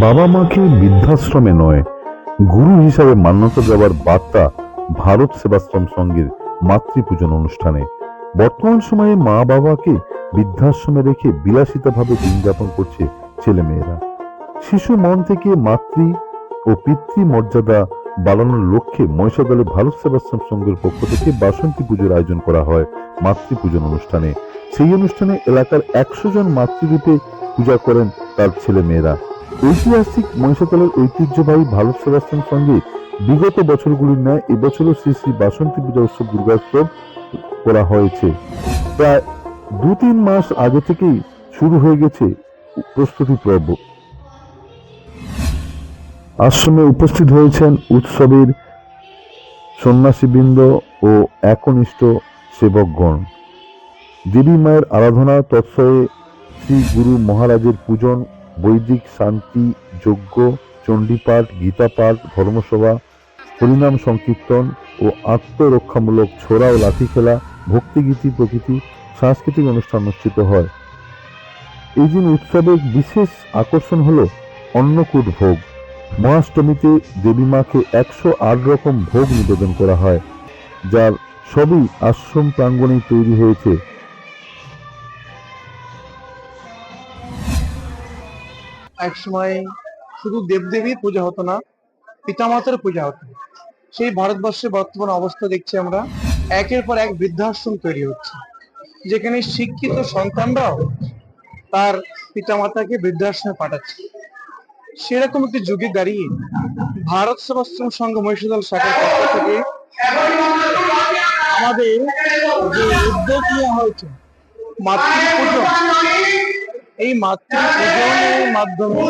বাবা মাকে বৃদ্ধাশ্রমে নয়, গুরু হিসাবে মান্যতা দেওয়ার বার্তা ভারত সেবাশ্রম সঙ্গের মাতৃপূজন অনুষ্ঠানে। বর্তমান সময়ে মা বাবাকে বৃদ্ধাশ্রমে রেখে বিলাসিতাভাবে দিন যাপন করছে ছেলে মেয়েরা শিশু মন থেকে মাতৃ ও পিতৃ মর্যাদা বাড়ানোর লক্ষ্যে মহিষাদলে ভারত সেবাশ্রম সংঘের পক্ষ থেকে বাসন্তী পুজোর আয়োজন করা হয় মাতৃপূজন অনুষ্ঠানে। সেই অনুষ্ঠানে এলাকার একশো জন মাতৃরূপে পূজা করেন তার ছেলে মেয়েরা ঐতিহাসিক মহিষাতলের ঐতিহ্যবাহী ভারত সেবাশ্রম সঙ্গে বিগত বছরগুলির ন্যায় এবছরও শ্রী শ্রী বাসন্তী পূজা উৎসব দুর্গোৎসব করা হয়েছে। প্রায় দু তিন মাস আগে থেকেই শুরু হয়ে গেছে প্রস্তুতি পর্ব। আশ্রমে উপস্থিত হয়েছেন উৎসবের সন্ন্যাসীবৃন্দ ও একনিষ্ঠ সেবকগণ। দেবী মায়ের আরাধনা তৎসয়ে শ্রী গুরু মহারাজের পূজন বৈদিক শান্তি, যজ্ঞ, চণ্ডীপাঠ গীতাপাঠ ধর্মসভা, হরিনাম সংকীর্তন ও আত্মরক্ষামূলক ছোড়া ও লাঠি খেলা, ভক্তিগীতি প্রকৃতি, সাংস্কৃতিক অনুষ্ঠান অনুষ্ঠিত হয়। এই দিন উৎসবের বিশেষ আকর্ষণ হল অন্নকূট ভোগ। মহাষ্টমীতে দেবী মাকে একশো আট রকম ভোগ নিবেদন করা হয়, যার সবই আশ্রম প্রাঙ্গণেই তৈরি হয়েছে। এক সময় শুধু দেবদেবীর পূজা হতো না, পিতামাতার পূজা হতো। সেই ভারতবর্ষের বর্তমান অবস্থা দেখছি আমরা, একের পর এক বৃদ্ধাশ্রম তৈরি হচ্ছে। যেখানে শিক্ষিত সন্তানরাও তার পিতামাতাকে বৃদ্ধাশ্রমে পাঠাচ্ছে। সেরকম একটি যুগে দাঁড়িয়ে ভারত সেবাশ্রম সংঘ মহিষাদল শাখার পক্ষ থেকে আমাদের যে উদ্যোগ নেওয়া হয়েছে মাতৃপূজন এই মাতৃপূজনের মাধ্যমে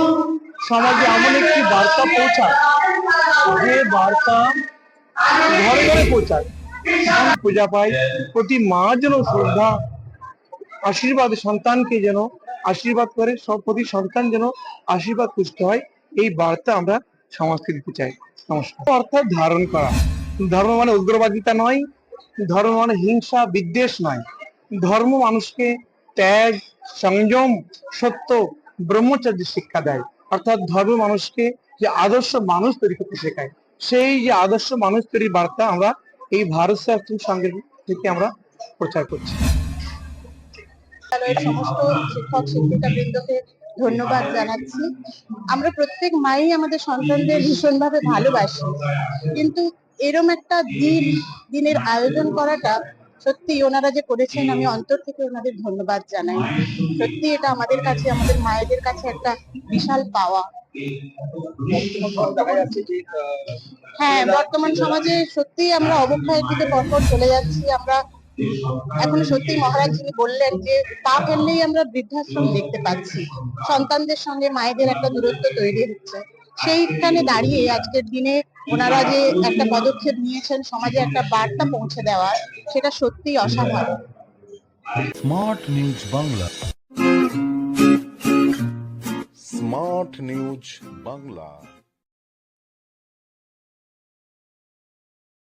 সমাজে এমন একটি বার্তা পৌঁছায় যে বার্তা ঘরে ঘরে পৌঁছায়। পূজা পায় প্রতি মা যেন শ্রদ্ধা, আশীর্বাদ সন্তানকে যেন আশীর্বাদ করে, সব প্রতি সন্তান যেন আশীর্বাদ পুষ্ট হয়, এই বার্তা আমরা সমাজকে দিতে চাই। নমস্কার। অর্থাৎ ধারণ করা। ধর্ম মানে উগ্রবাদিতা নয়, ধর্ম মানে হিংসা, বিদ্বেষ নয়। ধর্ম মানুষকে ত্যাগ সংযম সত্য ব্রহ্মচর্য শিক্ষা দেয়। অর্থাৎ ধর্ম মানুষকে যে আদর্শ মানুষ তৈরি করতে শেখায়। সেই যে আদর্শ মানুষ তৈরির বার্তা আমরা এই ভারত শাস্ত্র সংঘের থেকে আমরা প্রচার করছি। সমস্ত শিক্ষক শিক্ষিকা বৃন্দকে ধন্যবাদ জানাচ্ছি। আমরা প্রত্যেক মাই আমাদের সন্তানদের ভীষণভাবে ভালোবাসি। কিন্তু এরম একটা দিন দিনের আয়োজন করাটা সত্যি ওনারা যে করেছেন আমি অন্তর থেকে ওনাদের ধন্যবাদ জানাই। সত্যি এটা আমাদের কাছে আমাদের মায়েদের কাছে একটা বিশাল পাওয়া। হ্যাঁ বর্তমান সমাজে সত্যি আমরা অবক্ষয়ের দিকে পরপর চলে যাচ্ছি। আমরা এখন সত্যি মহারাজ যিনি বললেন যে পা ফেললেই আমরা বৃদ্ধাশ্রম দেখতে পাচ্ছি। সন্তানদের সঙ্গে মায়েদের একটা দূরত্ব তৈরি হচ্ছে। সেইখানে দাঁড়িয়ে আজকের দিনে ওনারা যে একটা পদক্ষেপ নিয়েছেন সমাজে একটা বার্তা পৌঁছে দেওয়ার সেটা সত্যিই অসাধারণ। Smart news Bangla smart news Bangla